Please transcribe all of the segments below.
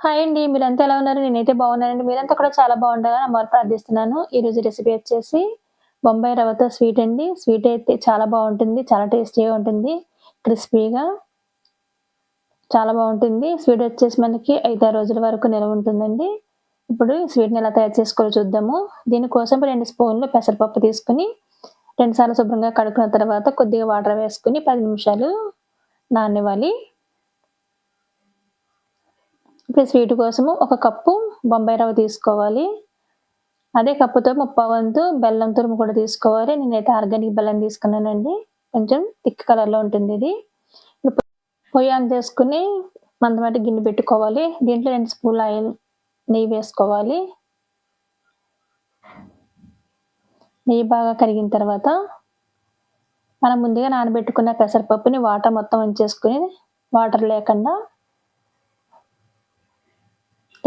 Hi అండి. మీరంతా ఎలా ఉన్నారు? నేనైతే బాగున్నానండి. మీరంతా కూడా చాలా బాగుండాలని అమ్మవారిని ప్రార్థిస్తున్నాను. ఈరోజు రెసిపీ వచ్చేసి బొంబాయి రవ్వతో స్వీట్ అండి. స్వీట్ అయితే చాలా బాగుంటుంది. చాలా టేస్టీగా ఉంటుంది. క్రిస్పీగా చాలా బాగుంటుంది. స్వీట్ వచ్చేసి మనకి 5, 6 రోజుల వరకు నిల్వ ఉంటుందండి. ఇప్పుడు స్వీట్‌ని ఎలా తయారు చేసుకోవాలో చూద్దాము. దీనికోసం రెండు స్పూన్లు పెసరపప్పు తీసుకొని 2 సార్లు శుభ్రంగా కడుక్కున్న తర్వాత కొద్దిగా వాటర్ వేసుకుని పది నిమిషాలు నానివ్వాలి ఇప్పుడు స్వీట్ కోసము ఒక కప్పు బొంబాయి రవ్వ తీసుకోవాలి. అదే కప్పుతో ముప్పావంతు బెల్లం తురుము కూడా తీసుకోవాలి. నేనైతే ఆర్గానిక్ బెల్లం తీసుకున్నానండి. కొంచెం థిక్ కలర్‌లో ఉంటుంది ఇది. పొయ్యి ఆన్ చేసుకొని మందపాటి గిన్నె పెట్టుకోవాలి. దీంట్లో 2 స్పూన్ల ఆయిల్ నెయ్యి వేసుకోవాలి. నెయ్యి బాగా కరిగిన తర్వాత మనం ముందుగా నానబెట్టుకున్న పెసరపప్పుని వాటర్ మొత్తం వంచేసుకొని వాటర్ లేకుండా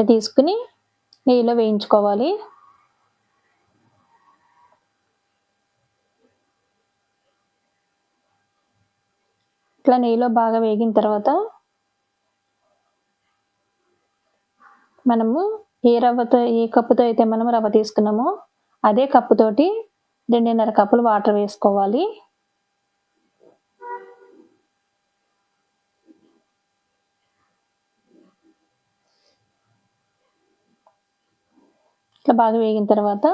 ఇట్లా తీసుకొని నెయ్యిలో వేయించుకోవాలి. ఇట్లా నెయ్యిలో బాగా వేగిన తర్వాత మనము ఏ రవ్వతో ఏ కప్పుతో అయితే మనం రవ్వ తీసుకున్నామో అదే కప్పుతోటి 2.5 కప్పులు వాటర్ వేసుకోవాలి. ఇట్లా బాగా వేగిన తర్వాత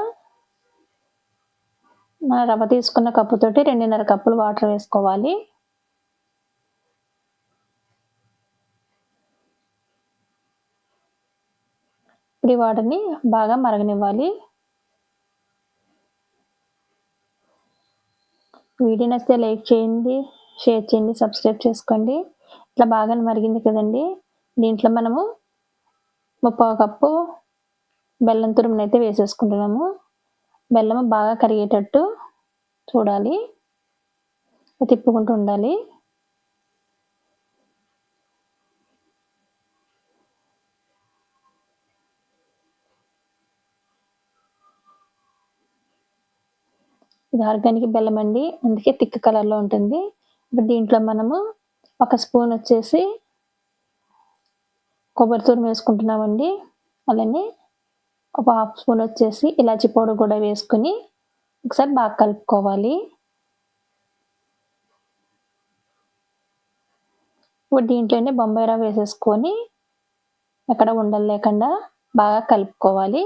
మన రవ్వ తీసుకున్న కప్పుతోటి 2.5 కప్పులు వాటర్ వేసుకోవాలి. ఇప్పుడు ఈ వాటర్‌ని బాగా మరగనివ్వాలి. వీడియో నచ్చితే లైక్ చేయండి, షేర్ చేయండి, సబ్స్క్రైబ్ చేసుకోండి. ఇట్లా బాగా మరిగింది కదండీ! దీంట్లో మనము ముప్పై కప్పు బెల్లం తురుమునైతే వేసేసుకుంటున్నాము. బెల్లం బాగా కరిగేటట్టు చూడాలి. తిప్పుకుంటూ ఉండాలి. ఇది ఆర్గానిక్ బెల్లం అండి. అందుకే థిక్ కలర్‌లో ఉంటుంది. ఇప్పుడు దీంట్లో మనము ఒక స్పూన్ వచ్చేసి కొబ్బరి తురుము వేసుకుంటున్నామండి. అలానే ఒక హాఫ్ స్పూన్ వచ్చేసి ఇలాచి పౌడర్ కూడా వేసుకొని ఒకసారి బాగా కలుపుకోవాలి. ఇప్పుడు దీంట్లోనే బొంబాయి రవ్వ వేసేసుకొని ఎక్కడ ఉండలు లేకుండా బాగా కలుపుకోవాలి.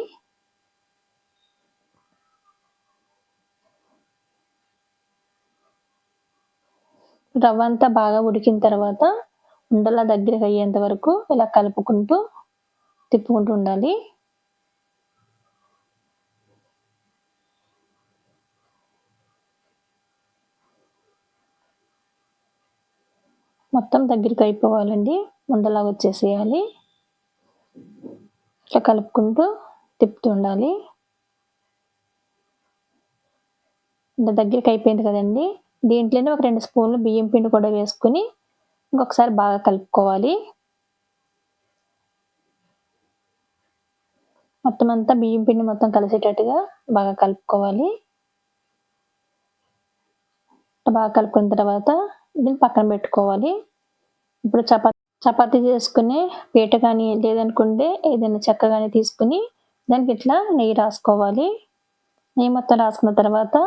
రవ్వ అంతా బాగా ఉడికిన తర్వాత ఉండలా దగ్గరికి అయ్యేంత వరకు ఇలా కలుపుకుంటూ తిప్పుకుంటూ ఉండాలి. మొత్తం దగ్గరికి అయిపోవాలండి. ఉండలాగా వచ్చేసేయాలి. ఇట్లా కలుపుకుంటూ తిప్పుతూ ఉండాలి. ఇంత దగ్గరికి అయిపోయింది కదండి దీంట్లోనే ఒక రెండు స్పూన్లు బియ్యం పిండి కూడా వేసుకొని ఇంకొకసారి బాగా కలుపుకోవాలి. మొత్తం అంతా బియ్యం పిండి మొత్తం కలిసేటట్టుగా బాగా కలుపుకోవాలి. బాగా కలుపుకున్న తర్వాత దీన్ని పక్కన పెట్టుకోవాలి. ఇప్పుడు చపాతి చపాతి చేసుకునే పీట కానీ లేదనుకుంటే ఏదైనా చెక్క కానీ తీసుకుని దానికి ఇట్లా నెయ్యి రాసుకోవాలి. నెయ్యి మొత్తం రాసుకున్న తర్వాత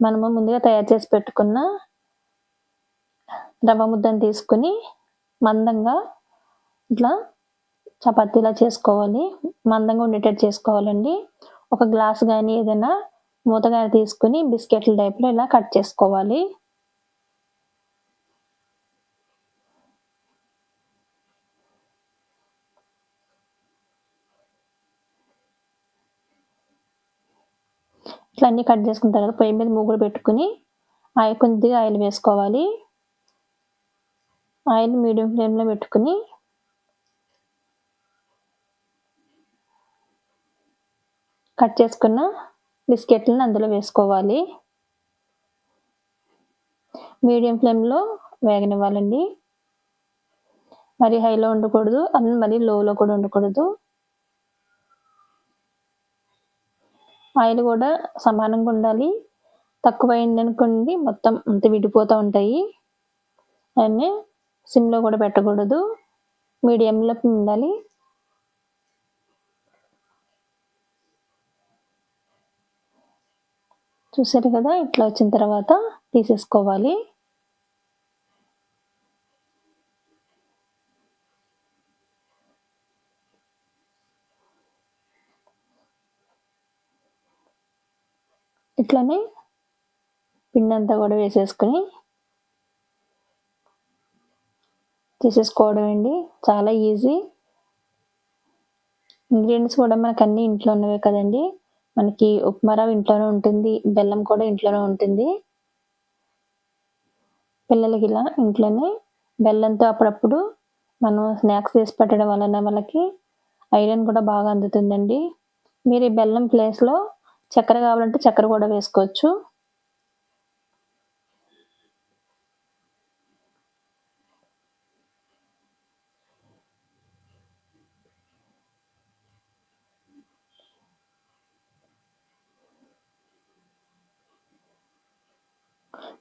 మనము ముందుగా తయారు చేసి పెట్టుకున్న రవ్వ ముద్దను తీసుకొని మందంగా ఇట్లా చపాతీలా చేసుకోవాలి. మందంగా ఉండేటట్టు చేసుకోవాలండి. ఒక గ్లాస్ కానీ ఏదైనా మూత కానీ తీసుకొని బిస్కెట్ల టైప్‌లో ఇలా కట్ చేసుకోవాలి. ఇట్లా అన్నీ కట్ చేసుకున్న తర్వాత పొయ్యి మీద మూగులు పెట్టుకొని ఆయిల్ కొద్దిగా ఆయిల్ వేసుకోవాలి. ఆయిల్ మీడియం ఫ్లేమ్‌లో పెట్టుకుని కట్ చేసుకున్న బిస్కెట్లను అందులో వేసుకోవాలి. మీడియం ఫ్లేమ్‌లో వేగనివ్వాలండి. మరి హైలో ఉండకూడదు. అండ్ మరీ లోలో కూడా ఉండకూడదు. ఆయిల్ కూడా సమానంగా ఉండాలి. తక్కువైంది అనుకోండి మొత్తం అంత విడిపోతూ ఉంటాయి. అని సిమ్లో కూడా పెట్టకూడదు. మీడియంలో ఉండాలి. చూసారు కదా? ఇట్లా వచ్చిన తర్వాత తీసేసుకోవాలి. ఇట్లనే పిండి అంతా కూడా వేసేసుకొని తీసేసుకోవడం అండి. చాలా ఈజీ. ఇంగ్రీడియంట్స్ కూడా మనకు అన్నీ ఇంట్లో ఉన్నవే కదండి. మనకి ఉప్మా రవ్వ ఇంట్లోనే ఉంటుంది బెల్లం కూడా ఇంట్లోనే ఉంటుంది. పిల్లలకి ఇలా ఇంట్లోనే బెల్లంతో అప్పుడప్పుడు మనం స్నాక్స్ చేసి పెట్టడం వలన వాళ్ళకి ఐరన్ కూడా బాగా అందుతుందండి. మీరు ఈ బెల్లం ప్లేస్లో చక్కెర కావాలంటే చక్కెర కూడా వేసుకోవచ్చు.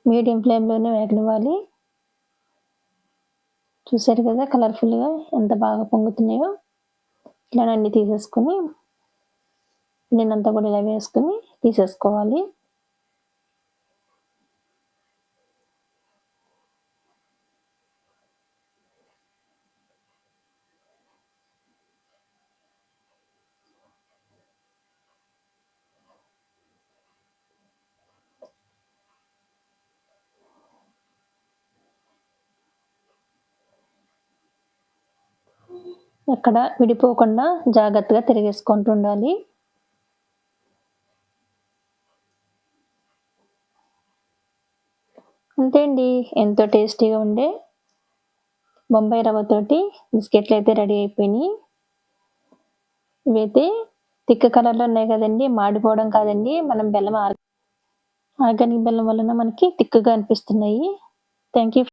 మీడియం ఫ్లేమ్లోనే వేగనివ్వాలి. చూసారు కదా కలర్ఫుల్గా ఎంత బాగా పొంగుతున్నాయో. ఇలా అన్నీ తీసేసుకొని నేనంతా కూడా ఇలా వేసుకుని తీసేసుకోవాలి. అక్కడ విడిపోకుండా జాగ్రత్తగా తిరిగేసుకుంటూ ఉండాలి. అంతే అండి. ఎంతో టేస్టీగా ఉండే బొంబాయి రవ్వతోటి బిస్కెట్లు అయితే రెడీ అయిపోయినాయి. ఇవైతే తిక్క కలర్లో ఉన్నాయి కదండి మాడిపోవడం కాదండి మనం బెల్లం ఆర్గానిక్ బెల్లం వలన మనకి తిక్కగా అనిపిస్తున్నాయి. Thank you